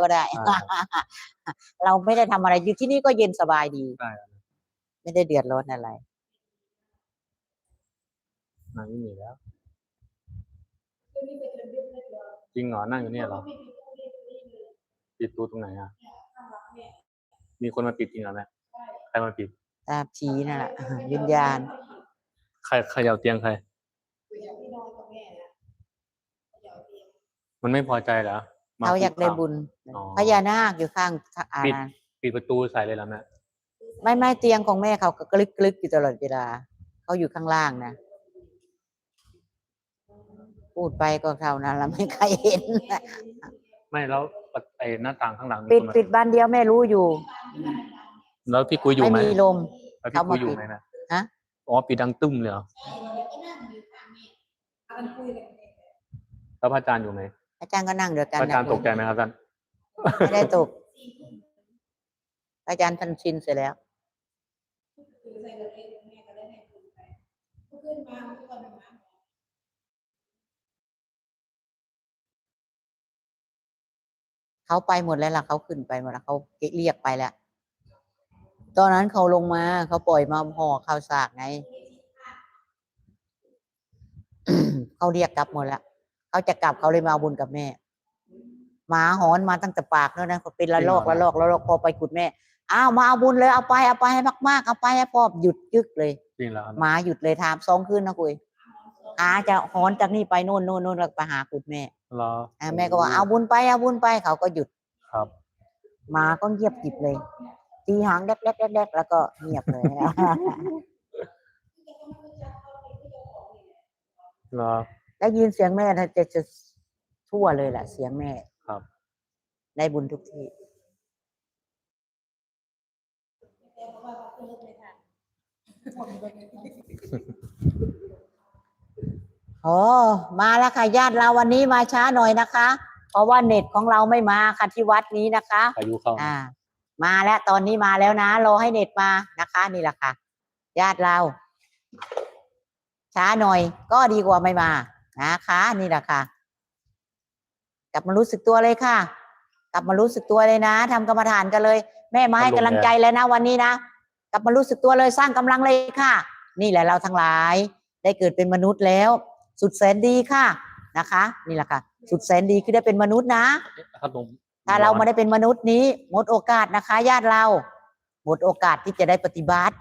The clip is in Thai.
ก็ได้ อ่า เราไม่ได้ทำอะไรอยู่ที่นี่ก็เย็นสบายดีได้ไม่ได้เดือดร้อนอะไร นั่งไม่มีแล้ว จริงเหรอ นั่งอยู่เนี่ยเหรอ ปิดตูตรงไหนอะ มีคนมาปิดจริงเหรอแม่ใครมาปิดตาผีนั่นแหละวิญญาณ ใครใครเอาเตียงใคร มันไม่พอใจเหรอม เขาอยากได้คุกคมบุญอ๋อ พญานาคอยู่ข้างอ่าปิดนะปิดประตูใส่เลยแล้วแม่ไม่ไม่เตียงของแม่เขาก็กลึกกลึกอยู่ตลอดเวลาเขาอยู่ข้างล่างนะ พูดไปก็เท่านั้นแล้วไม่ใครเห็น ไม่แล้วประไอ้หน้าต่างข้างหลังมีปิดคนมาปิดบานเดียวแม่รู้อยู่ แล้วพี่กุ้ยอยู่ไม่ไหมมีลม แล้วพี่เขามากุ้ยอยู่ปิดไหมนะฮะ อ๋อปิดดังตึ้มเลยเหรอแล้วพระอาจารย์อยู่ไหม อาจารย์ก็นั่งเดียวพกันระอาจารย์นะตกใจไหมครับท่านไม่ได้ตก อาจารย์ทันชินเสร็จแล้วเขาไปหมดแล้วล่ะเขาขึ้นไปหมดแล้วเขาเรียกไปแล้วตอนนั้นเขาลงมาเขาปล่อยมาห่อข้าวสากไงเขาเรียกกลับหมดแล้ว เขาจะกลับเขาเลยมาเอาบุญกับแม่หมาหอนมาตั้งแต่ปากแล้วนะเขาเป็นละลอกละลอกละลอกพอไปขุดแม่อ้าวมาเอาบุญเลยเอาไปเอาไปให้มากๆเอาไปให้พ่อหยุดยึกเลยจริงแล้วครับหมาหยุดเลยถามสองคืนนะคุยอาจะหอนจากนี่ไปโน่นโน่นโน่นแล้วไปหาขุดแม่รออ่าแม่ก็ว่าเอาบุญไปเอาบุญไปเขาก็หยุดครับหมาก็เงียบกริบเลยตีหางแดกแดกแดกแดกแล้วก็เงียบเลยรอ แล้วยินเสียงแม่นะจะจะทั่วเลยแหละเสียงแม่ครับได้บุญทุกที่โอ้มาแล้วค่ะญาติเราวันนี้มาช้าหน่อยนะคะ เพราะว่าเน็ตของเราไม่มาค่ะที่วัดนี้นะคะพายุเข้าอ่า มาแล้วตอนนี้มาแล้วนะรอให้เน็ตมานะคะ นี่แหละค่ะ ญาติเรา ช้าหน่อยก็ดีกว่าไม่มา นะคะนี่แหละค่ะ กลับมารู้สึกตัวเลยค่ะ กลับมารู้สึกตัวเลยนะทำกรรมฐานกันเลย แม่มาให้กำลังใจเลยนะวันนี้นะกลับมารู้สึกตัวเลยสร้างกำลังเลยค่ะ นี่แหละเราทั้งหลาย ได้เกิดเป็นมนุษย์แล้ว สุดแสนดีค่ะนะคะ นี่แหละค่ะ สุดแสนดีคือได้เป็นมนุษย์นะครับผมถ้าเราไม่ได้เป็นมนุษย์นี้หมดโอกาสนะคะ ญาติเรา หมดโอกาสที่จะได้ปฏิบัติ